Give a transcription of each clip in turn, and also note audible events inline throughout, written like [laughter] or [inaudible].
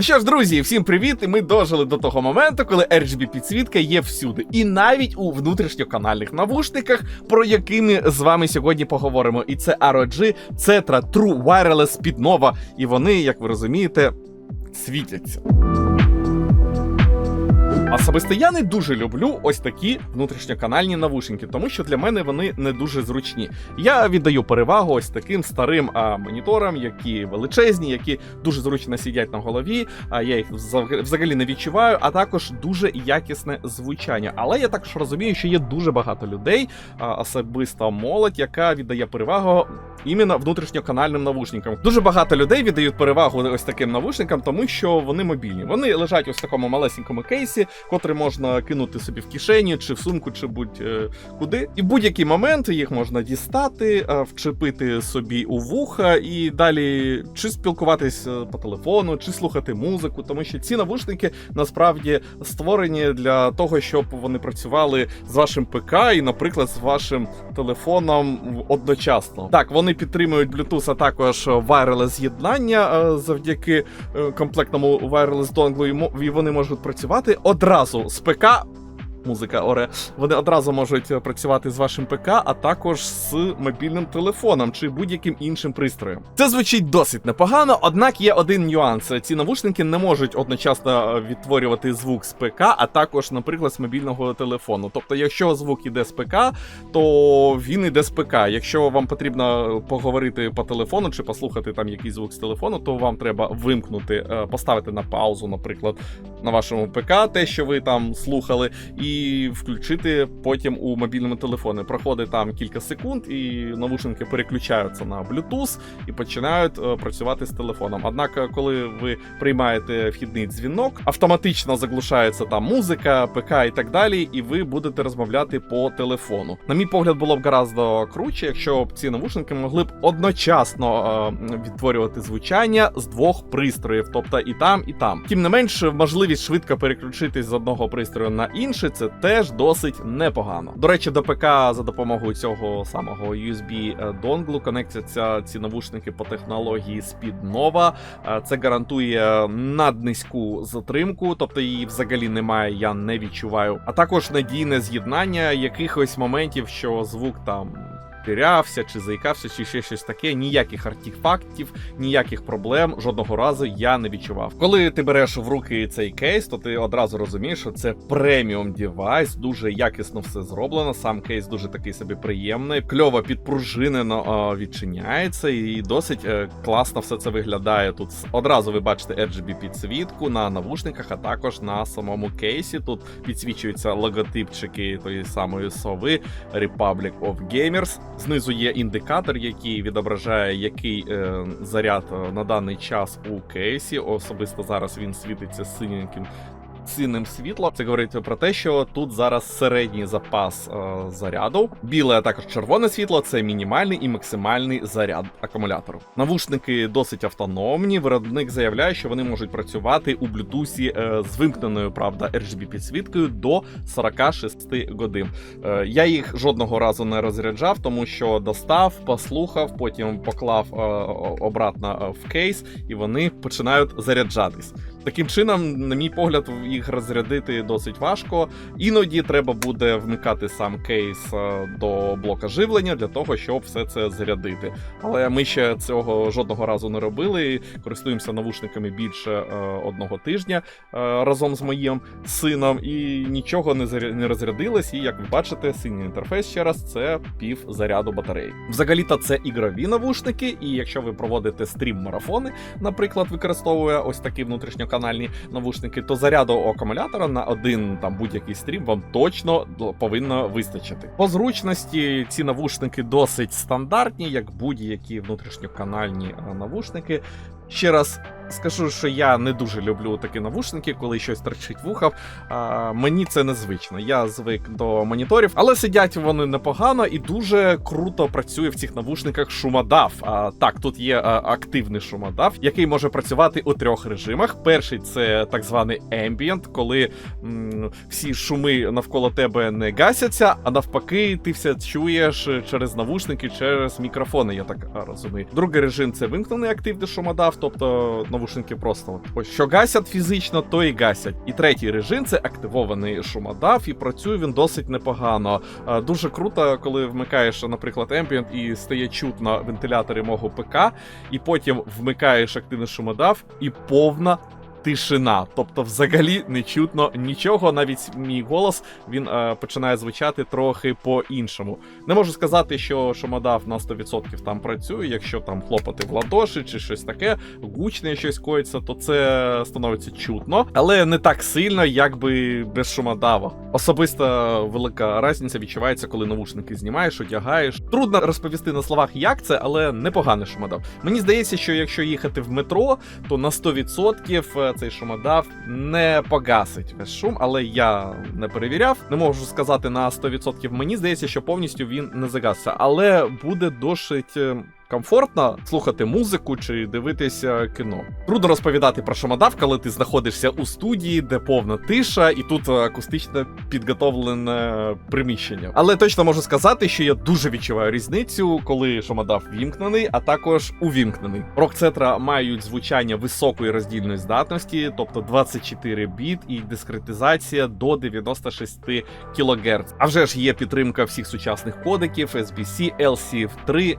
Ну що ж, друзі, всім привіт! І ми дожили до того моменту, коли RGB підсвітка є всюди, і навіть у внутрішньоканальних навушниках, про які ми з вами сьогодні поговоримо. І це ROG Cetra True Wireless Піднова. І вони, як ви розумієте, світяться. Особисто я не дуже люблю ось такі внутрішньоканальні навушники, тому що для мене вони не дуже зручні. Я віддаю перевагу ось таким старим а, моніторам, які величезні, які дуже зручно сидять на голові. А я їх взаг- взагалі не відчуваю, а також дуже якісне звучання. Але я також розумію, що є дуже багато людей, а, особисто молодь, яка віддає перевагу іменно внутрішньоканальним навушникам. Дуже багато людей віддають перевагу ось таким навушникам, тому що вони мобільні. Вони лежать ось в такому малесенькому кейсі, котрий можна кинути собі в кишені, чи в сумку, чи будь-куди. І в будь-який момент їх можна дістати, е, вчепити собі у вуха і далі чи спілкуватись е, по телефону, чи слухати музику, тому що ці навушники насправді створені для того, щоб вони працювали з вашим ПК і, наприклад, з вашим телефоном одночасно. Так, вони підтримують Bluetooth, а також wireless з'єднання е, завдяки е, комплектному wireless донглу, і вони можуть працювати одразу з ПК. Музика Оре, вони одразу можуть е, працювати з вашим ПК, а також з мобільним телефоном чи будь-яким іншим пристроєм. Це звучить досить непогано, однак є один нюанс: ці навушники не можуть одночасно е, відтворювати звук з ПК, а також, наприклад, з мобільного телефону. Тобто, якщо звук іде з ПК, то він іде з ПК. Якщо вам потрібно поговорити по телефону чи послухати там якийсь звук з телефону, то вам треба вимкнути, е, поставити на паузу, наприклад, на вашому ПК, те, що ви там слухали, і включити потім у мобільному телефоні. Проходить там кілька секунд, і навушники переключаються на Bluetooth і починають е, працювати з телефоном. Однак, е, коли ви приймаєте вхідний дзвінок, автоматично заглушається там музика, ПК і так далі, і ви будете розмовляти по телефону. На мій погляд, було б гораздо круче, якщо б ці навушники могли б одночасно е, відтворювати звучання з двох пристроїв, тобто і там, і там. Тим не менш, можливість швидко переключитись з одного пристрою на інший, це теж досить непогано. До речі, до ПК за допомогою цього самого USB донглу конектяться ці навушники по технології Speed Nova. Е, Це гарантує наднизьку затримку, тобто її взагалі немає, я не відчуваю. А також надійне з'єднання якихось моментів, що звук там. Тірявся чи заїкався, чи ще щось таке. Ніяких артефактів, ніяких проблем жодного разу я не відчував. Коли ти береш в руки цей кейс, то ти одразу розумієш, що це преміум девайс, дуже якісно все зроблено. Сам кейс дуже такий собі приємний, кльово підпружинено відчиняється, і досить е, класно все це виглядає. Тут одразу ви бачите RGB підсвітку на навушниках, а також на самому кейсі. Тут підсвічуються логотипчики тої самої сови Republic of Gamers. Знизу є індикатор, який відображає, який е, заряд е, на даний час у кейсі. Особисто зараз він світиться синеньким. Синим світлом це говорить про те, що тут зараз середній запас е, заряду. Біле, а також червоне світло це мінімальний і максимальний заряд акумулятору. Навушники досить автономні. Виробник заявляє, що вони можуть працювати у блютусі е, з вимкненою, правда, RGB підсвіткою до 46 годин. Е, я їх жодного разу не розряджав, тому що достав, послухав, потім поклав е, обратно е, в кейс, і вони починають заряджатись. Таким чином, на мій погляд, їх розрядити досить важко. Іноді треба буде вмикати сам кейс е, до блока живлення для того, щоб все це зарядити. Але ми ще цього жодного разу не робили. Користуємося навушниками більше е, одного тижня е, разом з моїм сином, і нічого не розрядилось. І як ви бачите, синій інтерфейс ще раз це пів заряду батареї. Взагалі-то це ігрові навушники, і якщо ви проводите стрім-марафони, наприклад, використовує ось такі внутрішньоканальні навушники, то заряду акумулятора на один там будь-який стрім вам точно повинно вистачити. По зручності ці навушники досить стандартні, як будь-які внутрішньоканальні е, навушники. Ще раз скажу, що я не дуже люблю такі навушники, коли щось торчить в ухах. А, мені це незвично. Я звик до моніторів, але сидять вони непогано і дуже круто працює в цих навушниках шумодав. А, так, тут є а, активний шумодав, який може працювати у трьох режимах. Перший це так званий ambient, коли м, всі шуми навколо тебе не гасяться, а навпаки, ти все чуєш через навушники, через мікрофони. Я так розумію. Другий режим це вимкнений активний шумодав, тобто навушники просто от, що гасять фізично, то і гасять. І третій режим це активований шумодав, і працює він досить непогано. Е, Дуже круто, коли вмикаєш, наприклад, Ambient і стає чутно вентилятори мого ПК, і потім вмикаєш активний шумодав, і повна. Тишина, тобто, взагалі не чутно нічого. Навіть мій голос він е, починає звучати трохи по-іншому. Не можу сказати, що шумодав на 100% там працює. Якщо там хлопати в ладоші чи щось таке, гучне щось коїться, то це становиться чутно, але не так сильно, як би без шумодава. Особисто велика різниця відчувається, коли навушники знімаєш, одягаєш. Трудно розповісти на словах, як це, але непоганий шумодав. Мені здається, що якщо їхати в метро, то на 100% цей шумодав не погасить весь шум, але я не перевіряв. Не можу сказати на 100%. Мені здається, що повністю він не загасся, але буде досить. Комфортно слухати музику чи дивитися кіно. Трудно розповідати про шумодав, коли ти знаходишся у студії, де повна тиша, і тут акустично підготовлене приміщення. Але точно можу сказати, що я дуже відчуваю різницю, коли шумодав вімкнений, а також увімкнений. Рок-цетра мають звучання високої роздільної здатності, тобто 24 біт, і дискретизація до 96 кГц. А вже ж є підтримка всіх сучасних кодеків SBC, LC3,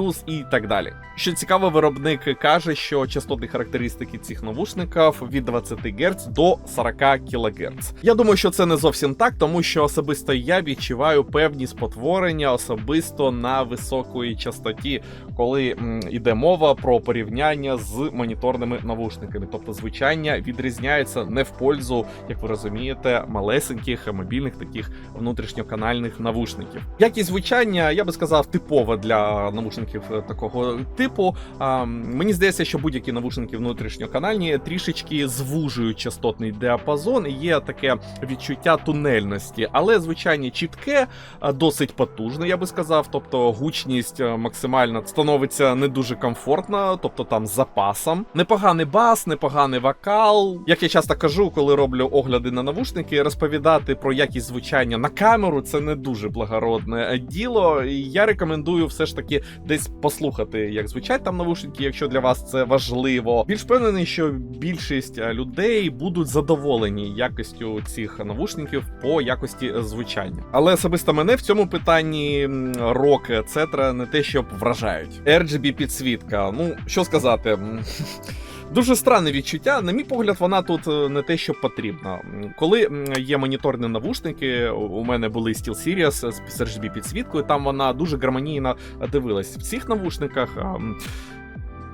LC3+, і так далі. Що цікаво, виробник каже, що частотні характеристики цих навушників від 20 Гц до 40 кГц. Я думаю, що це не зовсім так, тому що особисто я відчуваю певні спотворення особисто на високої частоті, коли м, йде мова про порівняння з моніторними навушниками. Тобто звучання відрізняється не в пользу, як ви розумієте, малесеньких мобільних таких внутрішньоканальних навушників. Якість звучання, я би сказав, типова для навушників е, такого типу. А, мені здається, що будь-які навушники внутрішньоканальні трішечки звужують частотний діапазон, і є таке відчуття тунельності, але звучання чітке, досить потужне, я би сказав. Тобто гучність е, максимально становиться не дуже комфортно, тобто там з запасом. Непоганий бас, непоганий вокал. Як я часто кажу, коли роблю огляди на навушники, розповідати про якість звучання на камеру це не дуже благородне е, діло. Я рекомендую все ж таки десь послухати, як звучать там навушники, якщо для вас це важливо. Більш впевнений, що більшість е, людей будуть задоволені якістю цих навушників по якості е, звучання. Але особисто мене в цьому питанні рок, цетра не те, щоб вражають. RGB підсвітка. Ну що сказати. [laughs] Дуже странне відчуття. На мій погляд, вона тут е, не те, що потрібна. Коли є моніторні навушники, у- мене були SteelSeries з з RGB підсвіткою, там вона дуже гармонійно дивилась. В цих навушниках.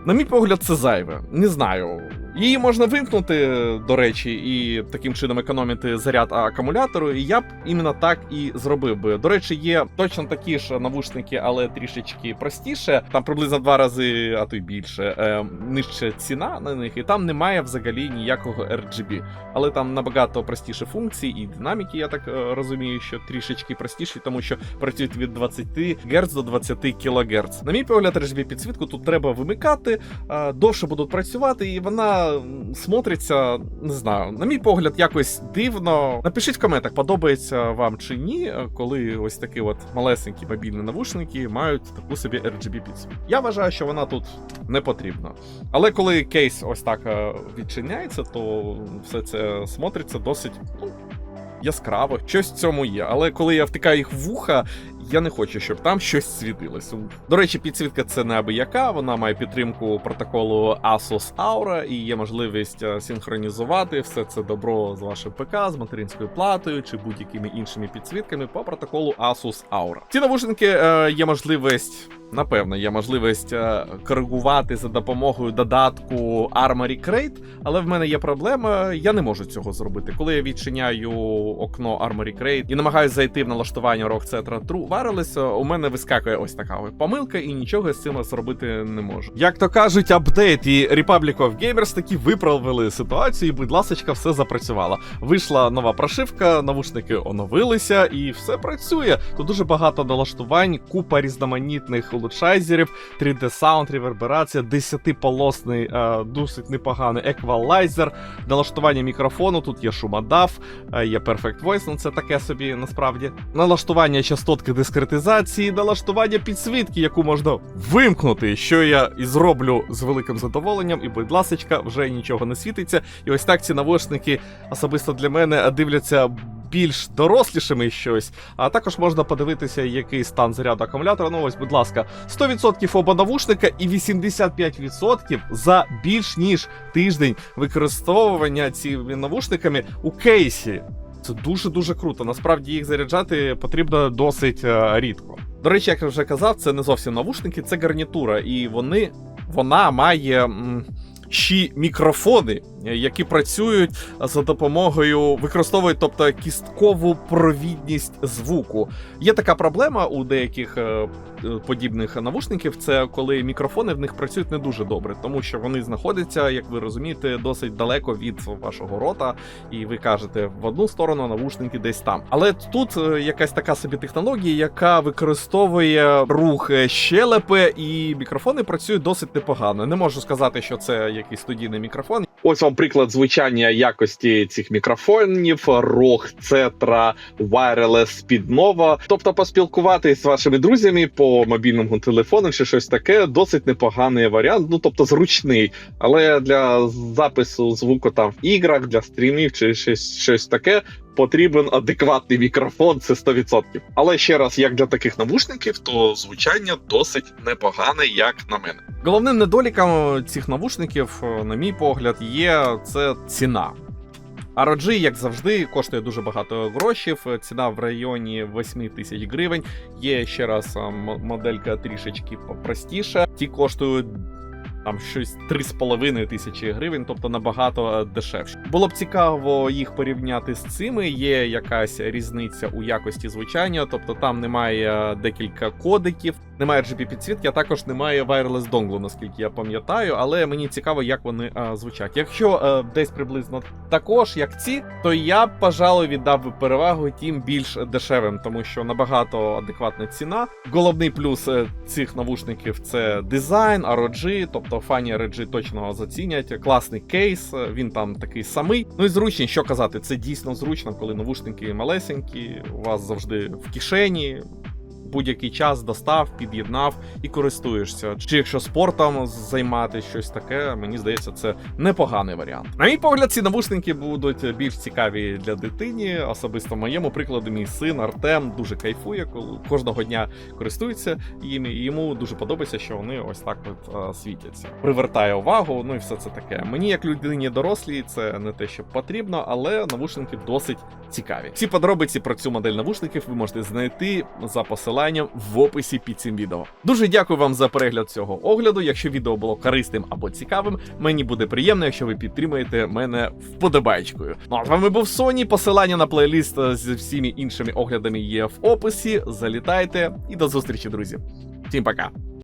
На мій погляд, це зайве. Не знаю. Її можна вимкнути, до речі, і таким чином економити заряд акумулятору. І я б іменно так і зробив би. До речі, є точно такі ж навушники, але трішечки простіше. Там приблизно два рази, а то й більше. Е, нижча ціна на них, і там немає взагалі ніякого RGB. Але там набагато простіше функції і динаміки, я так е, розумію, що трішечки простіші, тому що працюють від 20 Гц до 20 кГц. На мій погляд, RGB підсвітку тут треба вимикати, е, довше будуть працювати, і вона смотриться, не знаю, на мій погляд, якось дивно. Напишіть в коментах, подобається вам чи ні, коли ось такі от малесенькі мобільні навушники мають таку собі RGB підсвітку. Я вважаю, що вона тут не потрібна. Але коли кейс ось так е, відчиняється, то все це смотриться досить ну, яскраво. Щось в цьому є. Але коли я втикаю їх в вуха, я не хочу, щоб там щось світилось. До речі, підсвітка це не абияка, вона має підтримку протоколу Asus Aura і є можливість е, синхронізувати все це добро з вашим ПК, з материнською платою чи будь-якими іншими підсвітками по протоколу Asus Aura. Ці навушники е, є можливість. Напевно, є можливість е, коригувати за допомогою додатку Armory Crate, але в мене є проблема, я не можу цього зробити. Коли я відчиняю окно Armory Crate і намагаюся зайти в налаштування ROG Cetra True Wireless, у мене вискакує ось така помилка, і нічого з цим зробити не можу. Як то кажуть, апдейт і Republic of Gamers таки виправили ситуацію, і, будь ласка, все запрацювало. Вийшла нова прошивка, навушники оновилися, і все працює. Тут дуже багато налаштувань, купа різноманітних улучшайзерів, 3D саунд, реверберація, 10-полосний, е, досить непоганий еквалайзер, налаштування мікрофону. Тут є шумодав, е, є Perfect Voice, ну це таке собі насправді. Налаштування частотки дискретизації, налаштування підсвітки, яку можна вимкнути, що я і зроблю з великим задоволенням, і, будь ласочка, вже нічого не світиться. І ось так ці навушники особисто для мене дивляться. Більш дорослішими щось, а також можна подивитися, який стан заряду акумулятора. Ну ось, будь ласка, 100% оба навушника і 85% за більш ніж тиждень використовування цими навушниками у кейсі. Це дуже дуже круто. Насправді їх заряджати потрібно досить е, рідко. До речі, як я вже казав, це не зовсім навушники, це гарнітура, і вони вона має. Ще мікрофони, е, які працюють за допомогою, використовують, тобто кісткову провідність звуку. Є така проблема у деяких е, е, подібних навушників, це коли мікрофони в них працюють не дуже добре, тому що вони знаходяться, як ви розумієте, досить далеко від вашого рота, і ви кажете в одну сторону, навушники десь там. Але тут якась така собі технологія, яка використовує рух щелепи, і мікрофони працюють досить непогано. Не можу сказати, що це якийсь студійний мікрофон. Ось вам приклад звучання якості цих мікрофонів: ROG, Cetra, Wireless, Піднова. Тобто поспілкуватись з вашими друзями по мобільному телефону чи щось таке досить непоганий варіант. Ну тобто зручний, але для запису звуку там в іграх, для стрімів чи щось, щось таке. Потрібен адекватний мікрофон, це 100%. Але ще раз, як для таких навушників, то звучання досить непогане, як на мене. Головним недоліком цих навушників, е, на мій погляд, є це ціна. ROG, як завжди, коштує дуже багато грошів. Ціна в районі 8 тисяч гривень. Є ще раз моделька трішечки простіша. Ті коштують. Там щось 3,5 тисячі гривень, тобто набагато е, дешевше. Було б цікаво їх порівняти з цими. Є якась різниця у якості звучання, тобто там немає декілька кодиків, немає RGB підсвітки, а також немає wireless dongle, наскільки я пам'ятаю. Але мені цікаво, як вони е, звучать. Якщо е, десь приблизно також, як ці, то я б, пожалуй, віддав би перевагу тим більш дешевим, тому що набагато адекватна ціна. Головний плюс е, цих навушників це дизайн, ROG, тобто фані ROG точно зацінять. Класний кейс, е, він там такий самий. Ну і зручність, що казати, це дійсно зручно, коли навушники малесенькі, у вас завжди в кишені. Будь-який час достав, під'єднав і користуєшся. Чи якщо спортом займатися щось таке, мені здається, це непоганий варіант. На мій погляд, ці навушники будуть більш цікаві для дитині. Особисто в моєму прикладу, мій син Артем дуже кайфує, коли кожного дня користується їми, і йому дуже подобається, що вони ось так от е, світяться. Привертає увагу, ну і все це таке. Мені, як людині дорослій, це не те, що потрібно, але навушники досить цікаві. Всі подробиці про цю модель навушників ви можете знайти за посиланням в описі під цим відео. Дуже дякую вам за перегляд цього огляду. Якщо відео було корисним або цікавим, мені буде приємно, якщо ви підтримаєте мене вподобайчкою. Ну а з вами був Соні. Посилання на плейліст е, з всіми іншими оглядами є в описі. Залітайте і до зустрічі, друзі. Всім пока.